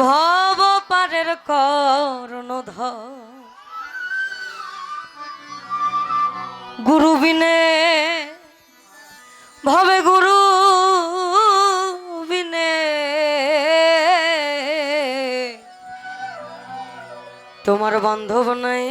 ভব পারের করণধ গুরু বিনে ভবে গুরু বিনে। তোমার বান্ধব নাই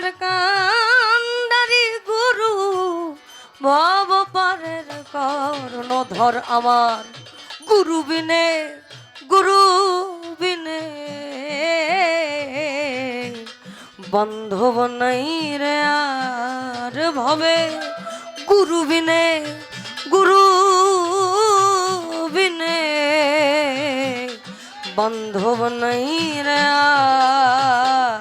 নিদানের কান্ডারি গুরু, ভব পারের কর্ণধর আমার। গুরু বিনে গুরু বিনে বান্ধব নাই রে আর ভবে। গুরু বিনে গুরু বিনে বান্ধব নাই রে আর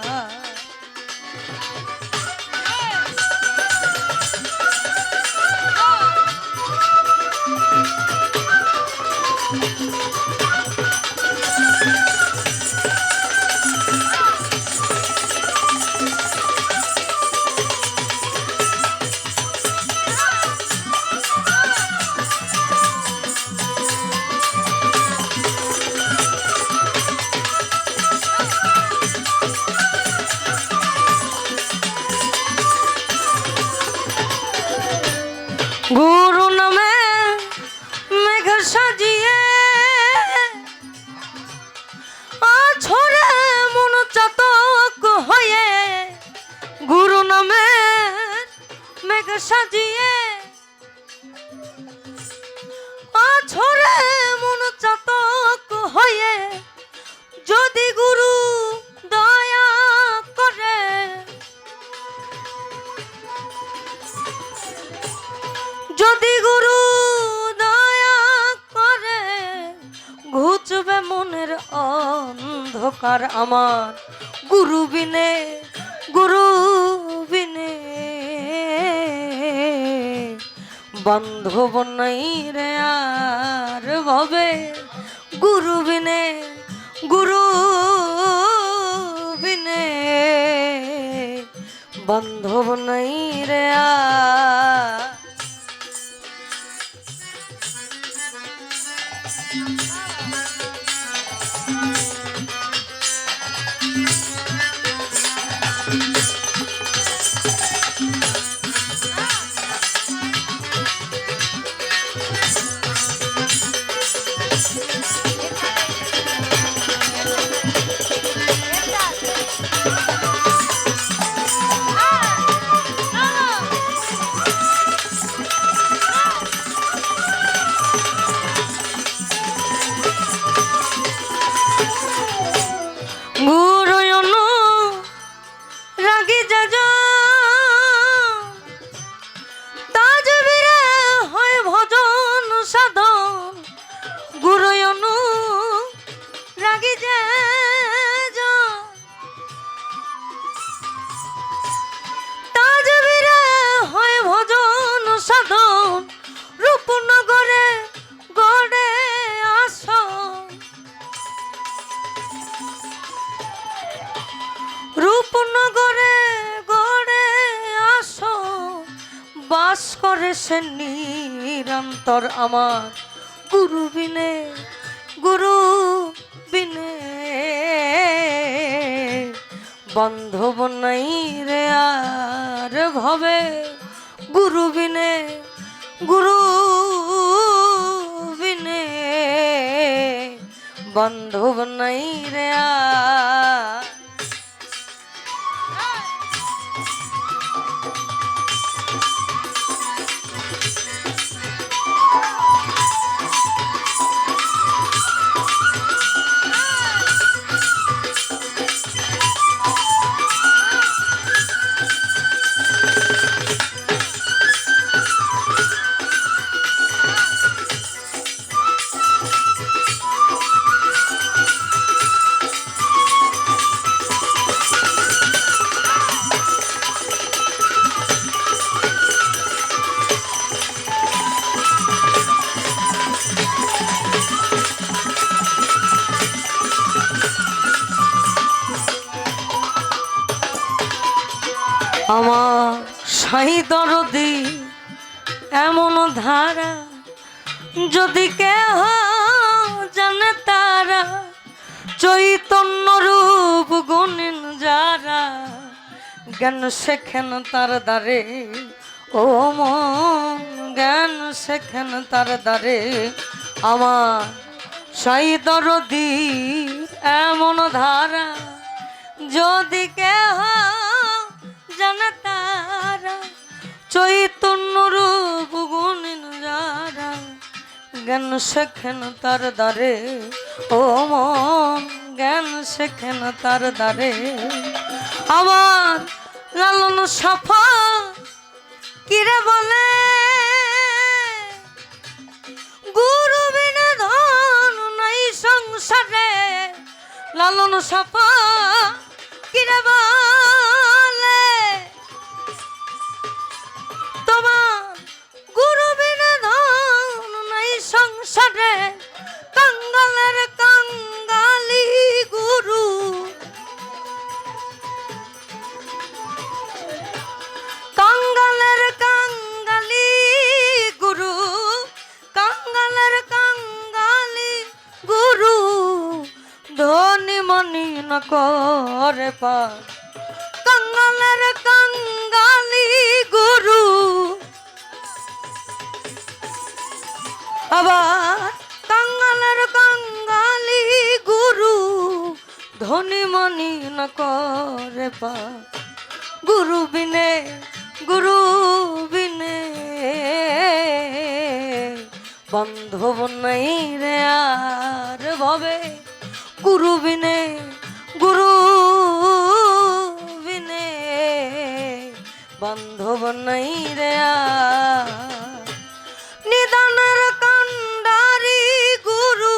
গুরু নামে মেঘ সাজিয়ে ছড়ে মন চাতক হয়ে গুরু নামে মেঘ সাজিয়ে অন্ধকার আমার। গুরু বিনে গুরু বিনে বান্ধব নাই রে আর ভবে গুরু বিনে গুরু বিনে বান্ধব নাই রে আর সে নিরন্তর আমার। গুরু বিনে গুরু বিনে। বান্ধব নাই রে আর ভবে। গুরু বিনে গুরু বিনে। বান্ধব নাই রে আর আমার সাই দরদি এমন ধারা যদি কেহ জানে তারা, চৈতন্য রূপ গুণিন যারা, জ্ঞান শেখেন তার দ্বারে, ও জ্ঞান শেখেন তার দ্বারে, আমার সাই দরদি এমন ধারা যদি কেহ জানে তারা, চৈতন্য রূপ গুণিন যারা। জ্ঞান শেখেন তার দ্বারে, ও মন, জ্ঞান শেখেন তার দ্বারে। আমার লালন সাফা, কিরে বলে? গুরু বিনা ধন নাই সংসারে। লালন সাফা, কিরে বলে? মনি ন পা কাঙ্গালের কাঙ্গালি গুরু। আবার কাঙ্গালের কাঙ্গালি গুরু। ধনী মনি ন পা গুরু বিনে গুরু বিনে বান্ধব নাই রে আর ভবে। গুরু বিনে গুরু বিনে বান্ধব নাই রে নিদানের কান্ডারি গুরু।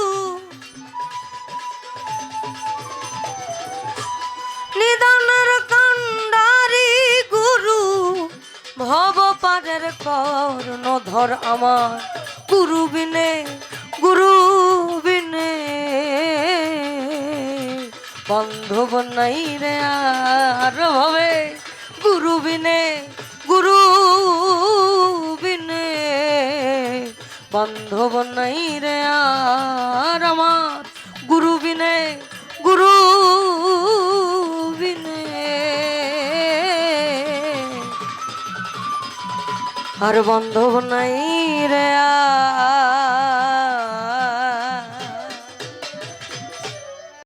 নিদানের কান্ডারি গুরু। ভব পারের কর্ণ ধর আমার। গুরু বিনে গুরু বান্ধব নাই রে আর ভবে। গুরু বিনে গুরু বিনে। বান্ধব নাই রে আর আমার। গুরু বিনে গুরু বিনে। আর বান্ধব নাই রে